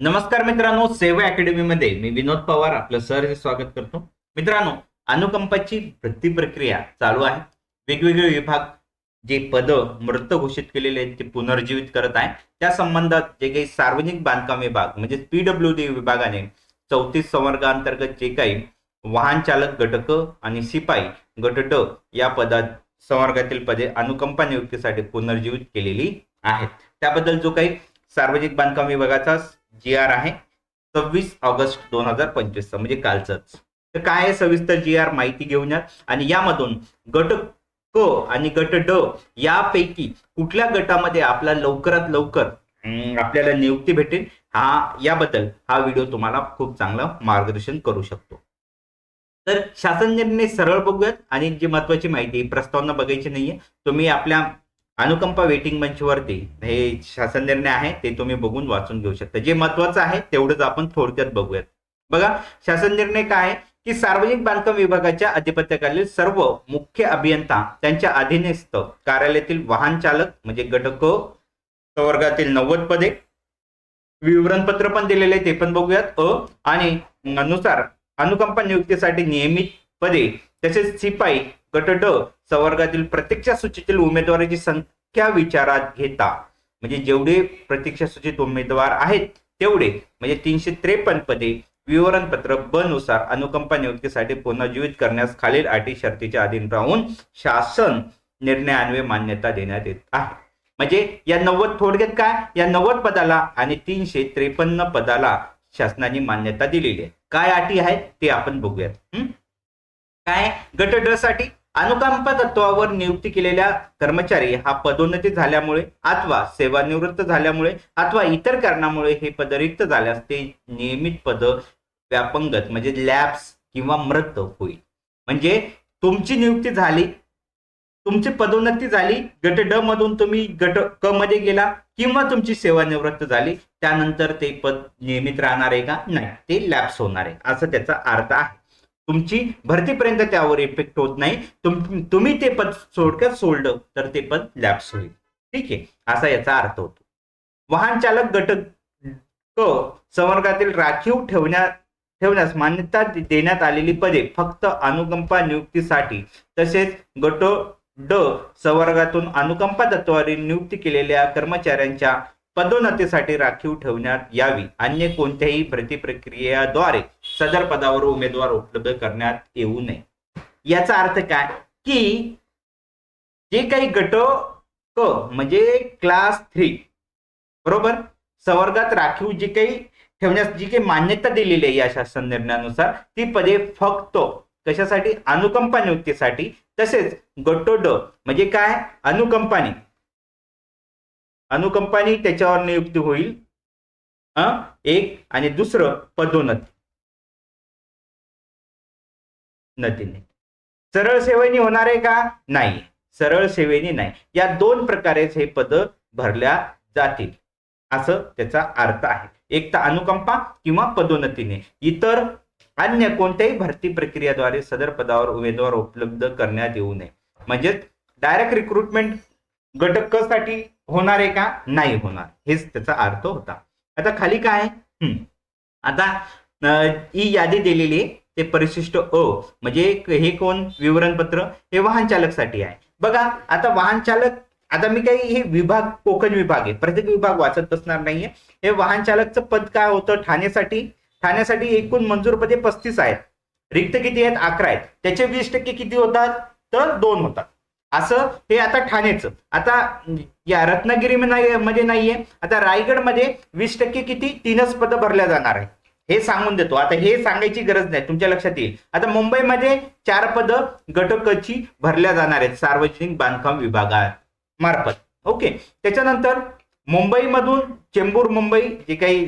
नमस्कार मित्रांनो सेवा अकॅडमीमध्ये मी विनोद पवार आपलं सहर्ष स्वागत करतो. मित्रांनो अनुकंपाची भरती प्रक्रिया चालू आहे. वेगवेगळे विभाग जे पद मृत घोषित केलेले आहेत ते पुनर्जीवित करत आहे. त्या संबंधात जे काही सार्वजनिक बांधकाम विभाग म्हणजे पीडब्ल्यू डी विभागाने चौतीस संवर्गाअंतर्गत जे काही वाहन चालक गटक आणि शिपाई गट ड या पदात संवर्गातील पदे अनुकंपा नियुक्तीसाठी पुनर्जीवित केलेली आहेत. त्याबद्दल जो काही सार्वजनिक बांधकाम विभागाचा जी आर आहे. सव्वीस ऑगस्ट दोन हजार पंचवीस म्हणजे कालचंच. तर काय आहे सविस्तर जी आर माहिती घेऊन या. आणि यामधून गट क आणि गट ड यापैकी कुठल्या गटामध्ये आपला लवकरात लवकर आपल्याला नियुक्ती भेटेल हा याबद्दल हा व्हिडिओ तुम्हाला खूप चांगलं मार्गदर्शन करू शकतो. तर शासन निर्णय सरळ बघूयात. आणि जी महत्वाची माहिती प्रस्तावना बघायची नाहीये. तुम्ही आपल्या अनुकंपा वेटिंग मंचवरती हे शासन निर्णय आहे ते तुम्ही बघून वाचून घेऊ शकता. जे महत्वाचं आहे तेवढंच आपण थोडक्यात बघूयात. बघा शासन निर्णय काय आहे? की सार्वजनिक बांधकाम विभागाच्या अधिपत्याखालील सर्व मुख्य अभियंता त्यांच्या अधीनस्थ कार्यालयातील वाहन चालक म्हणजे घटक वर्गातील नव्वद पदे विवरणपत्र पण दिलेले ते पण बघूयात. अ आणि अनुसार अनुकंपा नियुक्तीसाठी नियमित पदे तसेच शिपाई गट ड संवर्गातील प्रत्यक्ष सूचीतील उमेदवाराची संख्या विचारात घेता. म्हणजे जेवढे प्रतीक्षा सूचित उमेदवार आहेत तेवढे. म्हणजे तीनशे त्रेपन्न पदे विवरणपत्र ब नुसार अनुकंपा नियुक्तीसाठी पुनर्जीवित करण्यास खालील अटी शर्तीच्या अधीन राहून शासन निर्णयान्वये मान्यता देण्यात येत आहे. म्हणजे या नव्वद थोडक्यात काय? या नव्वद पदाला आणि तीनशे त्रेपन्न पदाला शासनाने मान्यता दिलेली आहे. काय अटी आहेत ते आपण बघूयात. काय? गट ड साठी अनुकंपा तत्वावर नियुक्ती केलेल्या कर्मचारी हा पदोन्नती झाल्यामुळे अथवा सेवानिवृत्त झाल्यामुळे अथवा इतर कारणामुळे हे पद रिक्त झाल्यास ते नियमित पद व्यापंगत म्हणजे लॅब्स किंवा मृत होईल. म्हणजे तुमची नियुक्ती झाली तुमची पदोन्नती झाली गट ड मधून तुम्ही गट क मध्ये गेला किंवा तुमची सेवानिवृत्त झाली त्यानंतर ते पद नियमित राहणार आहे का? नाही ते लॅप्स होणार आहे असं त्याचा अर्थ आहे. तुमची भरतीपर्यंत त्यावर इफेक्ट होत नाही. तुम तुम्ही ते पद सोडक्यात सोडलं तर ते पद लॅप्स होईल. ठीक आहे? असा याचा अर्थ होतो. वाहन चालक गट क संवर्गातील राखीव ठेवण्या ठेवण्यास मान्यता देण्यात आलेली पदे फक्त अनुकंपा नियुक्तीसाठी तसेच गट ड संवर्गातून अनुकंपा तत्वावरील नियुक्ती केलेल्या कर्मचाऱ्यांच्या पदोन्नतीसाठी राखीव ठेवण्यात यावी. अन्य कोणत्याही प्रतिप्रक्रियाद्वारे सदर पदावर उमेदवार उपलब्ध करण्यात येऊ नये. याचा अर्थ काय? की जे काही गट क म्हणजे क्लास थ्री बरोबर? संवर्गात राखीव जे काही ठेवण्यास जी काही मान्यता दिलेली आहे या शासन निर्णयानुसार ती पदे फक्त कशासाठी? अनुकंपा नियुक्तीसाठी. तसेच गटो ड म्हणजे काय? अनुकंपाने अनुकंपाने त्याच्यावर नियुक्ती होईल अं? एक आणि दुसरं पदोन्नती. नतीने. सरळ सेवेने होणार आहे का? नाही. सरळ सेवेने नाही. या दोन प्रकारेच हे पद भरल्या जातील. असं त्याचा अर्थ आहे. एक तर अनुकंपा किंवा पदोन्नतीने. इतर अन्य कोणत्याही भरती प्रक्रियेद्वारे सदर पदावर उमेदवार उपलब्ध करण्यात येऊ नये. म्हणजेच डायरेक्ट रिक्रुटमेंट घटकसाठी होणार आहे का? नाही होणार. हेच त्याचा अर्थ होता. आता खाली काय? आता ही यादी दिलेली आहे. ते परिशिष्ट अ म्हणजे हे कोण? विवरणपत्र. हे वाहन चालकसाठी आहे. बघा आता वाहन चालक आता मी काही हे विभाग कोकण विभाग आहे. प्रत्येक विभाग वाचत बसणार नाहीये. हे वाहन चालकचं पद काय होतं? ठाण्यासाठी. ठाण्यासाठी एकूण मंजूर पदे पस्तीस आहेत. रिक्त किती आहेत? अकरा आहेत. त्याचे वीस टक्के किती होतात? तर दोन होतात. असं हे आता ठाणेचं. आता या रत्नागिरी मध्ये नाहीये आता रायगडमध्ये वीस टक्के किती? तीनच पदं भरल्या जाणार आहे हे सांगून देतो. आता हे सांगायची गरज नाही. तुमच्या लक्षात येईल. आता मुंबईमध्ये चार पदं गटकची भरल्या जाणार आहेत सार्वजनिक बांधकाम विभागामार्फत. ओके. त्याच्यानंतर मुंबईमधून चेंबूर मुंबई जे काही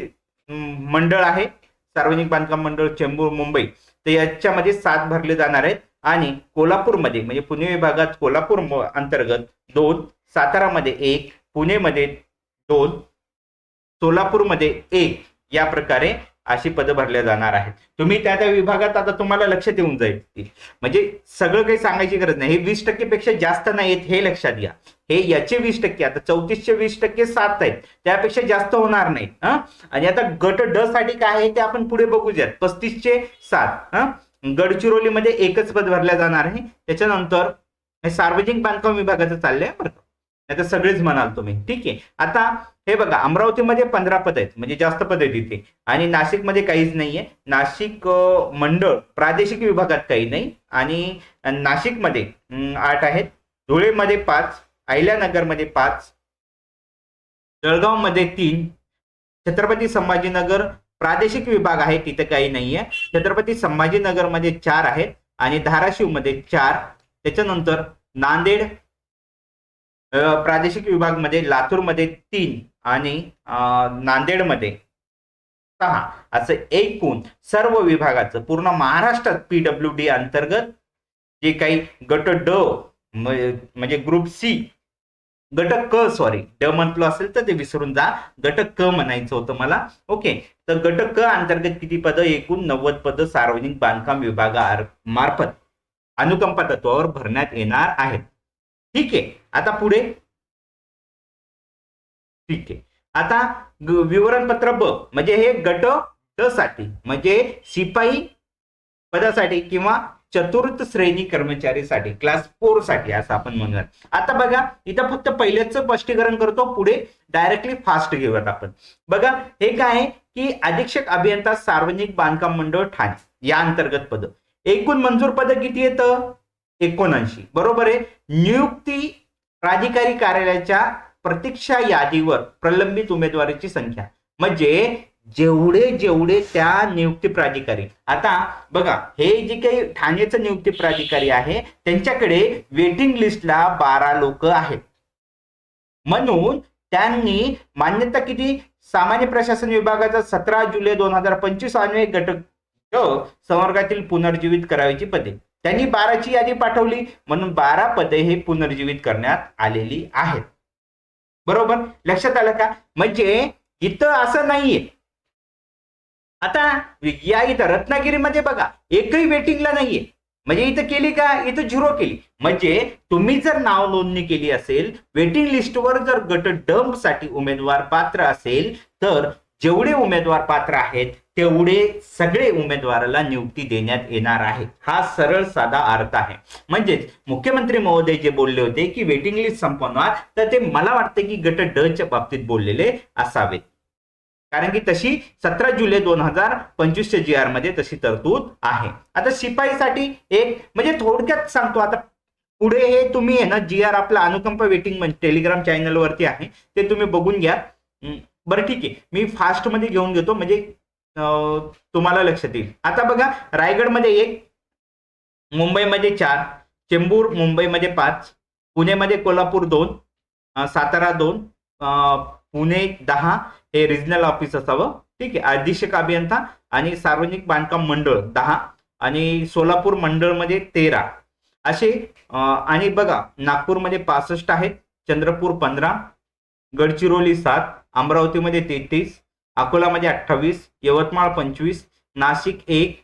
मंडळ आहे सार्वजनिक बांधकाम मंडळ चेंबूर मुंबई तर याच्यामध्ये सात भरले जाणार आहेत. आणि कोल्हापूरमध्ये म्हणजे पुणे विभागात कोल्हापूर अंतर्गत दोन सातारामध्ये एक पुणेमध्ये दोन सोलापूरमध्ये एक या प्रकारे अशी पदं भरल्या जाणार आहेत. तुम्ही त्या त्या विभागात आता तुम्हाला लक्षात येऊन जाईल. म्हणजे सगळं काही सांगायची गरज नाही. हे वीस टक्केपेक्षा जास्त नाहीत हे लक्षात घ्या. हे याचे वीस टक्के आता चौतीसशे वीस टक्के सात आहेत. त्यापेक्षा जास्त होणार नाही हं? आणि आता गट ड साठी काय आहे ते आपण पुढे बघूयात. पस्तीसशे सात हं? गडचिरोलीमध्ये एकच पद भरल्या जाणार आहे. त्याच्यानंतर हे सार्वजनिक बांधकाम विभागाचं चाललंय बरं नाही तर सगळेच म्हणाल तुम्ही. ठीक आहे. आता हे बघा अमरावतीमध्ये पंधरा पद आहेत. म्हणजे जास्त पद आहेत इथे. आणि नाशिकमध्ये काहीच नाहीये. नाशिक मंडळ प्रादेशिक विभागात काही नाही. आणि नाशिकमध्ये आठ आहेत. धुळेमध्ये पाच अहिल्यानगरमध्ये पाच जळगावमध्ये तीन छत्रपती संभाजीनगर प्रादेशिक विभाग आहे तिथे काही नाहीये. छत्रपती संभाजीनगरमध्ये चार आहेत आणि धाराशिवमध्ये चार. त्याच्यानंतर नांदेड प्रादेशिक विभागमध्ये लातूरमध्ये तीन आणि नांदेडमध्ये सहा. असं एकूण सर्व विभागाचं पूर्ण महाराष्ट्रात पीडब्ल्यू डी अंतर्गत जे काही गट ड म्हणजे ग्रुप सी गट क सॉरी ड म्हटलं असेल तर ते विसरून जा. गट क म्हणायचं होतं मला. ओके तर गट क अंतर्गत किती पदं? एकूण नव्वद पदं सार्वजनिक बांधकाम विभागा मार्फत अनुकंपा तत्वावर भरण्यात येणार आहेत. ठीक आहे. आता पुढे. ठीक आहे. आता विवरणपत्र ब म्हणजे हे गट ड साठी म्हणजे शिपाई पदासाठी किंवा चतुर्थ श्रेणी कर्मचारीसाठी क्लास फोरसाठी असं आपण म्हणूया आता बघा इथं फक्त पहिल्याच स्पष्टीकरण करतो पुढे डायरेक्टली फास्ट घेऊयात आपण. बघा हे काय आहे? की अधीक्षक अभियंता सार्वजनिक बांधकाम मंडळ ठाणे या अंतर्गत पद. एकूण मंजूर पद किती येतं एकोणऐंशी. बरोबर आहे? नियुक्ती प्राधिकारी कार्यालयाच्या प्रतीक्षा यादीवर प्रलंबित उमेदवारीची संख्या. म्हणजे जेवढे जेवढे त्या नियुक्ती प्राधिकारी. आता बघा हे जे काही ठाण्याचं नियुक्ती प्राधिकारी आहे त्यांच्याकडे वेटिंग लिस्टला बारा लोक आहेत. म्हणून त्यांनी मान्यता किती? सामान्य प्रशासन विभागाचा सतरा जुलै दोन हजार पंचवीस अन्वय घटक संवर्गातील पुनर्जीवित करायची पदे. त्यांनी बाराची यादी पाठवली म्हणून बारा पदे हे पुनर्जीवित करण्यात आलेली आहेत. बरोबर? लक्षात आलं का? म्हणजे इथं असं नाहीये. आता या इथं रत्नागिरीमध्ये बघा एकही वेटिंगला नाहीये. म्हणजे इथं केली का? इथं झिरो केली. म्हणजे तुम्ही जर नाव नोंदणी केली असेल वेटिंग लिस्टवर जर गट डंपसाठी उमेदवार पात्र असेल तर जेवढे उमेदवार पात्र आहेत तेवढे सगळे उमेदवाराला नियुक्ती देण्यात येणार आहे. हा सरळ साधा अर्थ आहे. म्हणजेच मुख्यमंत्री महोदय जे बोलले होते की वेटिंग लिस्ट संपवणार तर ते मला वाटतं की गट ड च्या बाबतीत बोललेले असावेत. कारण की तशी सतरा जुलै दोन हजार पंचवीसच्या जी आरमध्ये तशी तरतूद आहे. आता शिपाईसाठी एक म्हणजे थोडक्यात सांगतो आता पुढे हे तुम्ही आहे ना जी आर आपला अनुकंप वेटिंग म्हणजे टेलिग्राम चॅनलवरती आहे. ते तुम्ही बघून घ्या. बरं ठीक आहे. मी फास्टमध्ये घेऊन घेतो म्हणजे तुम्हाला लक्षात येईल. आता बघा रायगडमध्ये एक मुंबईमध्ये चार चेंबूर मुंबईमध्ये पाच पुणेमध्ये कोल्हापूर दोन सातारा दोन पुणे दहा हे रिजनल ऑफिस असावं. ठीक आहे. अधीक्षक अभियंता आणि सार्वजनिक बांधकाम मंडळ दहा आणि सोलापूर मंडळमध्ये तेरा. असे आणि बघा नागपूरमध्ये पासष्ट आहेत. चंद्रपूर पंधरा गडचिरोली सात अमरावतीमध्ये तेहतीस अकोलामध्ये अठ्ठावीस यवतमाळ पंचवीस नाशिक एक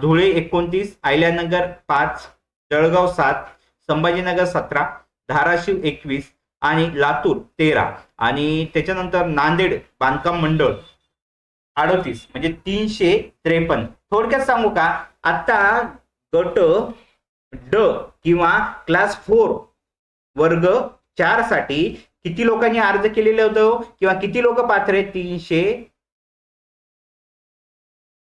धुळे एकोणतीस आयल्यानगर पाच जळगाव सात संभाजीनगर सतरा धाराशिव एकवीस आणि लातूर तेरा. आणि त्याच्यानंतर नांदेड बांधकाम मंडळ अडतीस. म्हणजे तीनशे त्रेपन्न. थोडक्यात सांगू का? आता गट ड किंवा क्लास फोर वर्ग चारसाठी किती लोकांनी अर्ज केलेले होतं? किंवा किती लोक पात्र आहेत? तीनशे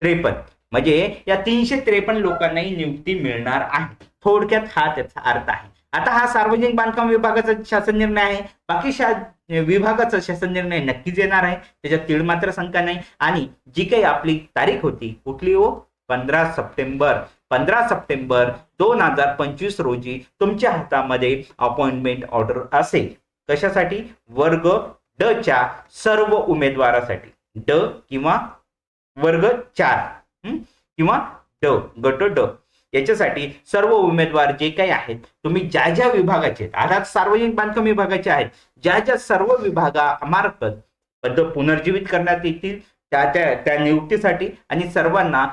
त्रेपन्न. म्हणजे या तीनशे त्रेपन्न लोकांनाही नियुक्ती मिळणार आहे. थोडक्यात हा त्याचा अर्थ आहे. आता हा सार्वजनिक बांधकाम विभागाचा शासन निर्णय आहे. बाकी शा विभागाचा शासन निर्णय नक्कीच येणार आहे. त्याच्यात तीळ मात्र शंका नाही. आणि जी काही आपली तारीख होती कुठली हो? पंधरा सप्टेंबर. पंधरा सप्टेंबर दोन हजार पंचवीस रोजी तुमच्या हातामध्ये अपॉइंटमेंट ऑर्डर असेल. कशासाठी? वर्ग ड च्या सर्व उमेदवारासाठी. ड किंवा वर्ग चार. किंवा ड गट ड. याच्यासाठी सर्व उमेदवार जे काही आहेत तुम्ही ज्या ज्या विभागाचे आहेत अर्थात सार्वजनिक बांधकाम विभागाचे आहेत ज्या ज्या सर्व विभागामार्फत पद पुनर्जीवित करण्यात येतील त्या त्या त्या नियुक्तीसाठी आणि सर्वांना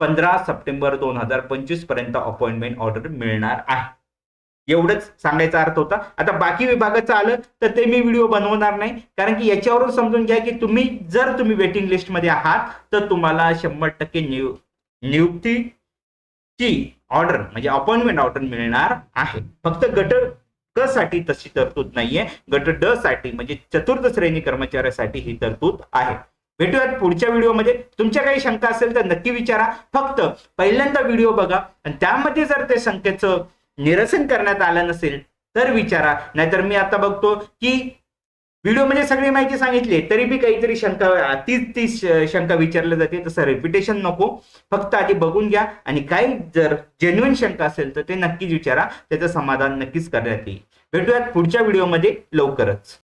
पंधरा सप्टेंबर दोन हजार पंचवीसपर्यंत अपॉइंटमेंट ऑर्डर मिळणार आहे. एवढंच सांगायचा अर्थ होता. आता बाकी विभागाचं आलं तर ते मी व्हिडिओ बनवणार नाही. कारण की याच्यावरून समजून घ्या की तुम्ही जर तुम्ही वेटिंग लिस्टमध्ये आहात तर तुम्हाला शंभर टक्के नियु नियुक्तीची ऑर्डर म्हणजे अपॉइंटमेंट ऑर्डर मिळणार आहे. फक्त गट क साठी तशी तरतूद नाहीये. गट ड साठी म्हणजे चतुर्थ श्रेणी कर्मचाऱ्यासाठी ही तरतूद आहे. भेटूयात पुढच्या व्हिडिओमध्ये तुमच्या काही शंका असेल तर नक्की विचारा. फक्त पहिल्यांदा व्हिडिओ बघा. आणि त्यामध्ये जर ते शंकेचं निरसन करण्यात आलं नसेल तर विचारा. नाहीतर मी आता बघतो की व्हिडिओ म्हणजे सगळी माहिती सांगितली तरी बी काहीतरी शंका तीच तीच शंका विचारल्या जाते. तसं रेप्युटेशन नको. फक्त आधी बघून घ्या आणि काही जर जेन्युन शंका असेल तर ते नक्कीच विचारा. त्याचं समाधान नक्कीच करण्यात येईल. भेटूयात पुढच्या व्हिडिओमध्ये लवकरच.